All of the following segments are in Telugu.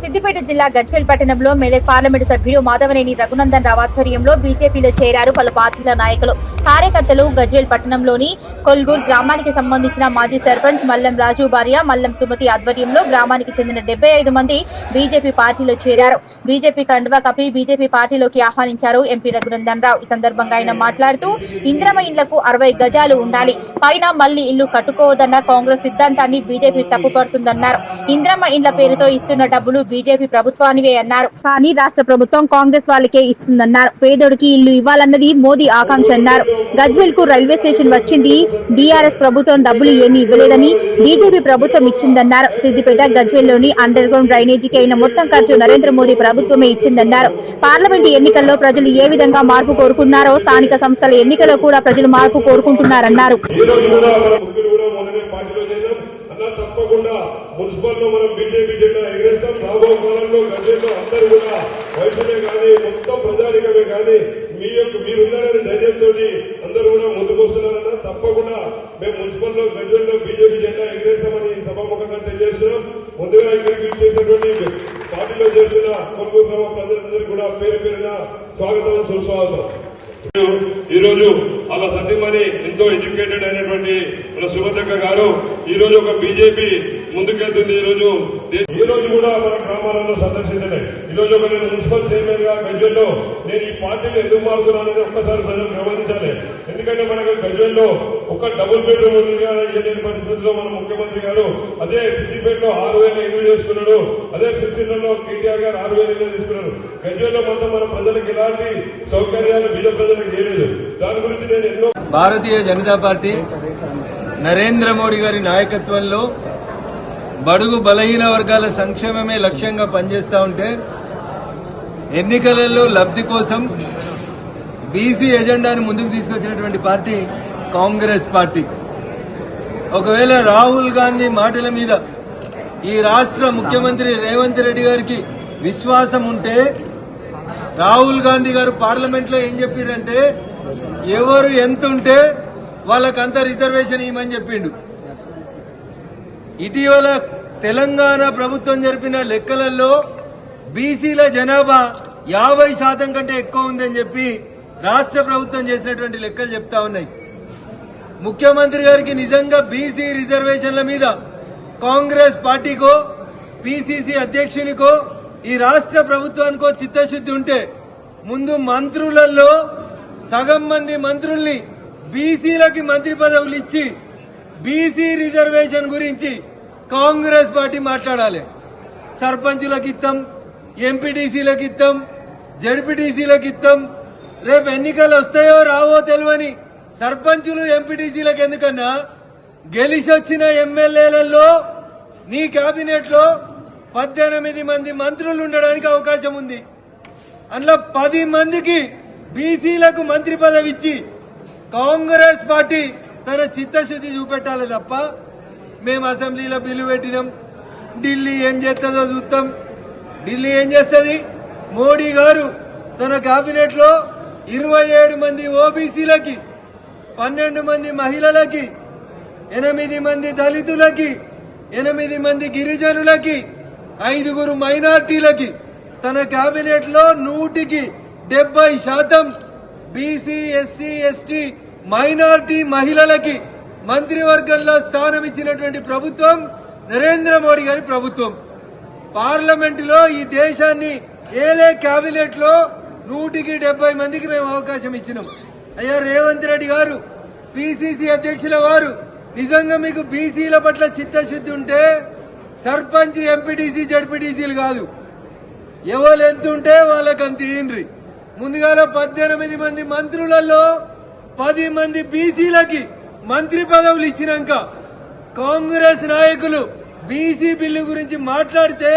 సిద్దిపేట జిల్లా గజ్వేల్ పట్టణంలో మెదక్ పార్లమెంటు సభ్యుడు మాధవనేని రఘునందన్ రావు ఆధ్వర్యంలో బీజేపీలో చేరారు పలు పార్టీల నాయకులు. కార్యకర్తలు గజ్వేల్ పట్టణంలోని కొల్గూర్ గ్రామానికి సంబంధించిన మాజీ సర్పంచ్ మల్లం రాజు భార్య మల్లం సుమతి ఆధ్వర్యంలో గ్రామానికి చెందిన డెబ్బై ఐదు మంది బీజేపీ పార్టీలో చేరారు. బీజేపీ కండువా కపి బీజేపీ పార్టీలోకి ఆహ్వానించారు ఎంపీ రఘునందన్ రావు. ఈ సందర్భంగా ఆయన మాట్లాడుతూ ఇంద్రమ ఇండ్లకు అరవై గజాలు ఉండాలి. పైన మళ్ళీ ఇల్లు కట్టుకోవద్దన్న కాంగ్రెస్ సిద్ధాంతాన్ని బీజేపీ తప్పుపడుతుందన్నారు. ఇంద్రమ ఇండ్ల పేరుతో ఇస్తున్న డబ్బులు బీజేపీ ప్రభుత్వానివే అన్నారు. కానీ రాష్ట్ర ప్రభుత్వం కాంగ్రెస్ వాళ్ళకే ఇస్తుందన్నారు. పేదోడికి ఇల్లు ఇవ్వాలన్నది మోదీ ఆకాంక్ష అన్నారు. గజ్వేల్కు రైల్వే స్టేషన్ వచ్చింది. బీఆర్ఎస్ ప్రభుత్వం డబ్బులు ఏమీ ఇవ్వలేదని బీజేపీ ప్రభుత్వం ఇచ్చిందన్నారు. సిద్దిపేట గజ్వేల్లోని అండర్ గ్రౌండ్ డ్రైనేజీకి అయిన మొత్తం ఖర్చు నరేంద్ర మోదీ ప్రభుత్వమే ఇచ్చిందన్నారు. పార్లమెంటు ఎన్నికల్లో ప్రజలు ఏ విధంగా మార్పు కోరుకున్నారో స్థానిక సంస్థల ఎన్నికల్లో కూడా ప్రజలు మార్పు కోరుకుంటున్నారన్నారు. అన్న తప్పకుండా మున్సిపల్లో మనం బీజేపీ జెండా ఎగరేస్తాం. రాబో కాలంలో గజెల్లో అందరూ కూడా వైద్యులే కానీ మొత్తం ప్రజానికమే కానీ మీ యొక్క మీరున్నారనే ధైర్యంతో అందరూ కూడా ముందుకు వస్తున్నారన్న తప్పకుండా మేము మున్సిపల్లో గజెల్లో బీజేపీ జెండా ఎగరేస్తామని సభాముఖంగా తెలియజేస్తున్నాం. ముందుగా ఇక్కడికి చేసినటువంటి పార్టీలో చేస్తున్న కొనుగోలు గ్రామ ప్రజలందరికీ కూడా పేరు పేరున స్వాగతం సుస్వాగతం. ఈ రోజు వాళ్ళ సతీమణి ఎంతో ఎడ్యుకేటెడ్ అయినటువంటి మన సుమతక్క గారు ఈ రోజు ఒక బీజేపీ ముందుకెళ్తుంది ఈ రోజు ఈ రోజు కూడా మన గ్రామాలలో సందర్శించలే. ఈ రోజు ఒక నేను మున్సిపల్ చైర్మన్గా గజ్వెల్లో నేను ఈ పార్టీని ఎందుకు మారుతున్నానని ఒక్కసారి ప్రజలు గమనించాలి. ఎందుకంటే మనకు గజ్వెల్లో ఒక డబుల్ బెడ్రూమ్ ఉంది పరిస్థితుల్లో మన ముఖ్యమంత్రి గారు అదే సిద్దిపేటలో ఆరు వేల ఇల్లు చేసుకున్నాడు అదే సిద్దిలో కేటీఆర్ గారు ఆరు వేల ఇల్లు తీసుకున్నారు గజ్వేల్లో మొత్తం మన ప్రజలకు ఎలాంటి సౌకర్యాలు బీద ప్రజలకు చేయలేదు దాని గురించి నేను ఎన్నో భారతీయ జనతా పార్టీ నరేంద్ర మోడీ గారి నాయకత్వంలో బడుగు బలహీన వర్గాల సంక్షేమమే లక్ష్యంగా పనిచేస్తూ ఉంటే ఎన్నికలలో లబ్ధి కోసం బీసీ ఎజెండాను ముందుకు తీసుకొచ్చినటువంటి పార్టీ కాంగ్రెస్ పార్టీ. ఒకవేళ రాహుల్ గాంధీ మాటల మీద ఈ రాష్ట్ర ముఖ్యమంత్రి రేవంత్ రెడ్డి గారికి విశ్వాసం ఉంటే రాహుల్ గాంధీ గారు పార్లమెంట్లో ఏం చెప్పారంటే ఎవరు ఎంత ఉంటే వాళ్ళకంత రిజర్వేషన్ ఇవ్వమని చెప్పిండు. ఇటీవల తెలంగాణ ప్రభుత్వం జరిపిన లెక్కలలో బీసీల జనాభా యాభై శాతం కంటే ఎక్కువ ఉందని చెప్పి రాష్ట్ర ప్రభుత్వం చేసినటువంటి లెక్కలు చెప్తా ఉన్నాయి. ముఖ్యమంత్రి గారికి నిజంగా బీసీ రిజర్వేషన్ల మీద కాంగ్రెస్ పార్టీకో పిసిసి అధ్యక్షునికో ఈ రాష్ట్ర ప్రభుత్వానికో చిత్తశుద్ధి ఉంటే ముందు మంత్రులలో సగం మంది మంత్రుల్ని బీసీలకి మంత్రి పదవులు ఇచ్చి బీసీ రిజర్వేషన్ గురించి కాంగ్రెస్ పార్టీ మాట్లాడాలి. సర్పంచులకు ఇద్దాం ఎంపీటీసీలకు ఇద్దాం జడ్పీటీసీలకు ఇద్దాం రేపు ఎన్నికలు వస్తాయో రావో తెలియని సర్పంచులు ఎంపీటీసీలకు ఎందుకన్నా? గెలిచొచ్చిన ఎమ్మెల్యేలలో నీ కేబినెట్లో పద్దెనిమిది మంది మంత్రులు ఉండడానికి అవకాశం ఉంది. అందులో పది మందికి బీసీలకు మంత్రి పదవి ఇచ్చి కాంగ్రెస్ పార్టీ తన చిత్తశుద్ధి చూపెట్టాలి తప్ప మేము అసెంబ్లీలో బిల్లు పెట్టినాం. ఢిల్లీ ఏం చేస్తుందో చూస్తాం ఢిల్లీ ఏం చేస్తుంది? మోడీ గారు తన కేబినెట్లో ఇరవై ఏడు మంది ఓబీసీలకి పన్నెండు మంది మహిళలకి ఎనిమిది మంది దళితులకి ఎనిమిది మంది గిరిజనులకి ఐదుగురు మైనార్టీలకి తన కేబినెట్లో నూటికి డెబ్బై శాతం బీసీ ఎస్సీ ఎస్టీ మైనార్టీ మహిళలకి మంత్రివర్గంలో స్థానం ఇచ్చినటువంటి ప్రభుత్వం నరేంద్ర మోడీ గారి ప్రభుత్వం. పార్లమెంటులో ఈ దేశాన్ని ఏలే కేబినెట్లో నూటికి డెబ్బై మందికి మేము అవకాశం ఇచ్చినాం. అయ్యా రేవంత్ రెడ్డి గారు పిసిసి అధ్యక్షుల వారు నిజంగా మీకు బీసీల పట్ల చిత్తశుద్ధి ఉంటే సర్పంచ్ ఎంపీటీసీ జడ్పీటీసీలు కాదు. ఎవరు ఎంత ఉంటే వాళ్ళకి అంత ఇయ్యండ్రి. ముందుగాల పద్దెనిమిది మంది మంత్రులలో పది మంది బీసీలకి మంత్రి పదవులు ఇచ్చినాక కాంగ్రెస్ నాయకులు బీసీ బిల్లు గురించి మాట్లాడితే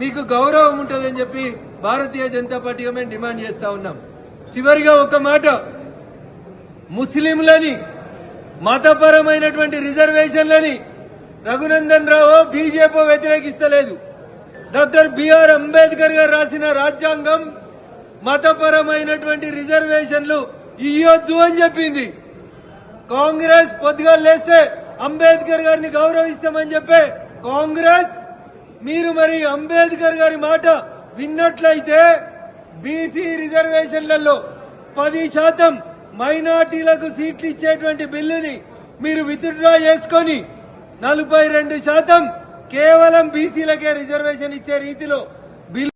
మీకు గౌరవం ఉంటుందని చెప్పి భారతీయ జనతా పార్టీగా మేము డిమాండ్ చేస్తా ఉన్నాం. చివరిగా ఒక మాట. ముస్లింలని మతపరమైనటువంటి రిజర్వేషన్లని రఘునందన్ రావు బీజేపీ వ్యతిరేకిస్తలేదు. డాక్టర్ బిఆర్ అంబేద్కర్ గారు రాసిన రాజ్యాంగం మతపరమైనటువంటి రిజర్వేషన్లు ఇయ్యొద్దు అని చెప్పింది. కాంగ్రెస్ పొద్దుగా లేస్తే అంబేద్కర్ గారిని గౌరవిస్తామని చెప్పే కాంగ్రెస్ మీరు మరి అంబేద్కర్ గారి మాట విన్నట్లయితే బీసీ రిజర్వేషన్లలో పది శాతం మైనార్టీలకు సీట్లు ఇచ్చేటువంటి బిల్లుని మీరు విత్డ్రా చేసుకొని నలభై రెండు శాతం కేవలం బీసీలకే రిజర్వేషన్ ఇచ్చే రీతిలో బిల్లు